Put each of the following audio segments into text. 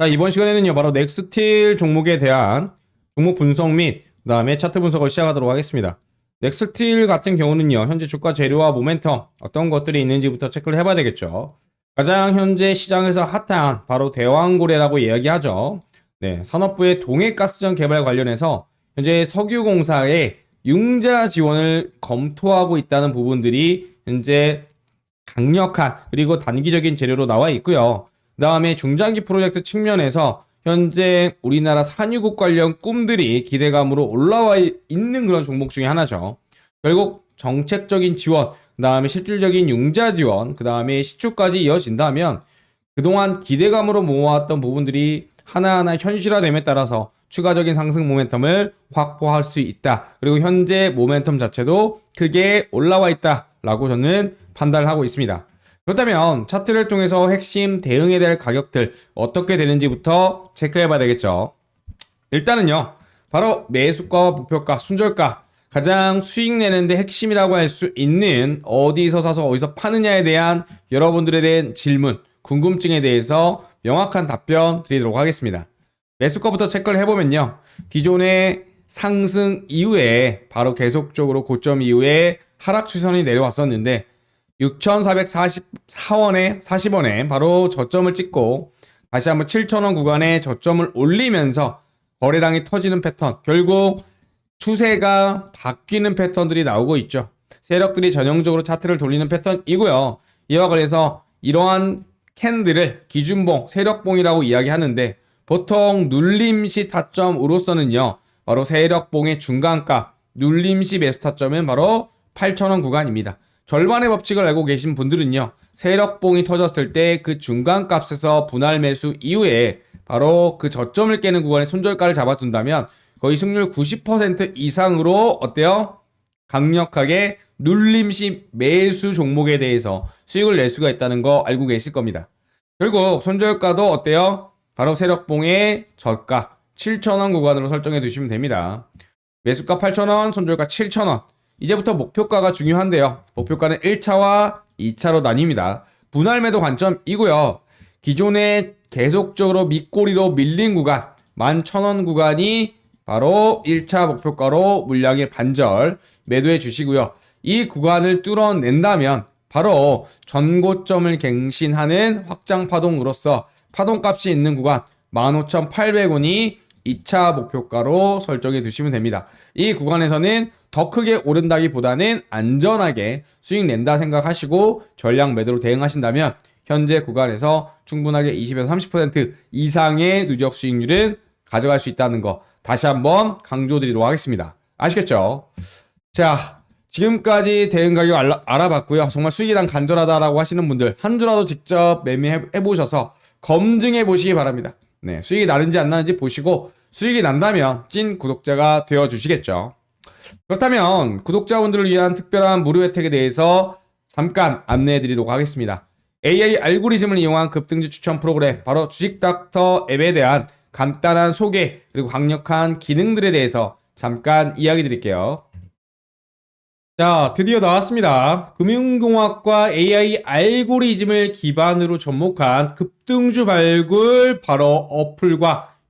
자, 이번 시간에는요, 바로 넥스틸 종목에 대한 종목 분석 및 그 다음에 차트 분석을 시작하도록 하겠습니다. 넥스틸 같은 경우는요, 현재 주가 재료와 모멘텀 어떤 것들이 있는지부터 체크를 해봐야 되겠죠. 가장 현재 시장에서 핫한 바로 대왕고래라고 이야기하죠. 네, 산업부의 동해가스전 개발 관련해서 현재 석유공사에 융자 지원을 검토하고 있다는 부분들이 현재 강력한 그리고 단기적인 재료로 나와 있고요. 그 다음에 중장기 프로젝트 측면에서 현재 우리나라 산유국 관련 꿈들이 기대감으로 올라와 있는 그런 종목 중에 하나죠. 결국 정책적인 지원, 그 다음에 실질적인 융자 지원, 그 다음에 시추까지 이어진다면 그동안 기대감으로 모아왔던 부분들이 하나하나 현실화됨에 따라서 추가적인 상승 모멘텀을 확보할 수 있다. 그리고 현재 모멘텀 자체도 크게 올라와 있다 라고 저는 판단을 하고 있습니다. 그렇다면 차트를 통해서 핵심 대응해야 될 가격들 어떻게 되는지부터 체크해 봐야 되겠죠. 일단은요. 바로 매수가와 목표가, 손절가 가장 수익 내는데 핵심이라고 할 수 있는 어디서 사서 어디서 파느냐에 대한 여러분들에 대한 질문, 궁금증에 대해서 명확한 답변 드리도록 하겠습니다. 매수가부터 체크를 해보면요. 기존의 상승 이후에 바로 계속적으로 고점 이후에 하락 추선이 내려왔었는데 6,444원에 40원에 바로 저점을 찍고 다시 한번 7,000원 구간에 저점을 올리면서 거래량이 터지는 패턴 결국 추세가 바뀌는 패턴들이 나오고 있죠. 세력들이 전형적으로 차트를 돌리는 패턴이고요. 이와 관련해서 이러한 캔들을 기준봉, 세력봉이라고 이야기하는데 보통 눌림시 타점으로서는요. 바로 세력봉의 중간가, 눌림시 매수 타점은 바로 8,000원 구간입니다. 절반의 법칙을 알고 계신 분들은요. 세력봉이 터졌을 때 그 중간 값에서 분할 매수 이후에 바로 그 저점을 깨는 구간에 손절가를 잡아둔다면 거의 승률 90% 이상으로 어때요? 강력하게 눌림시 매수 종목에 대해서 수익을 낼 수가 있다는 거 알고 계실 겁니다. 결국 손절가도 어때요? 바로 세력봉의 저가 7,000원 구간으로 설정해 두시면 됩니다. 매수가 8,000원, 손절가 7,000원. 이제부터 목표가가 중요한데요. 목표가는 1차와 2차로 나뉩니다. 분할 매도 관점이고요. 기존에 계속적으로 밑꼬리로 밀린 구간 11,000원 구간이 바로 1차 목표가로 물량의 반절 매도해 주시고요. 이 구간을 뚫어낸다면 바로 전고점을 갱신하는 확장 파동으로서 파동값이 있는 구간 15,800원이 2차 목표가로 설정해 두시면 됩니다. 이 구간에서는 더 크게 오른다기보다는 안전하게 수익 낸다 생각하시고 전량 매도로 대응하신다면 현재 구간에서 충분하게 20에서 30% 이상의 누적 수익률은 가져갈 수 있다는 거 다시 한번 강조드리도록 하겠습니다. 아시겠죠? 자, 지금까지 대응 가격 알아, 알아봤고요. 정말 수익이 난 간절하다라고 하시는 분들 한 주라도 직접 매매해 보셔서 검증해 보시기 바랍니다. 네, 수익이 나는지 안 나는지 보시고 수익이 난다면 찐 구독자가 되어 주시겠죠. 그렇다면 구독자분들을 위한 특별한 무료 혜택에 대해서 잠깐 안내해 드리도록 하겠습니다. AI 알고리즘을 이용한 급등주 추천 프로그램 바로 주식닥터 앱에 대한 간단한 소개 그리고 강력한 기능들에 대해서 잠깐 이야기 드릴게요. 자, 드디어 나왔습니다. 금융공학과 AI 알고리즘을 기반으로 접목한 급등주 발굴 바로 어플과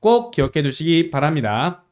꼭 기억해 두시기 바랍니다.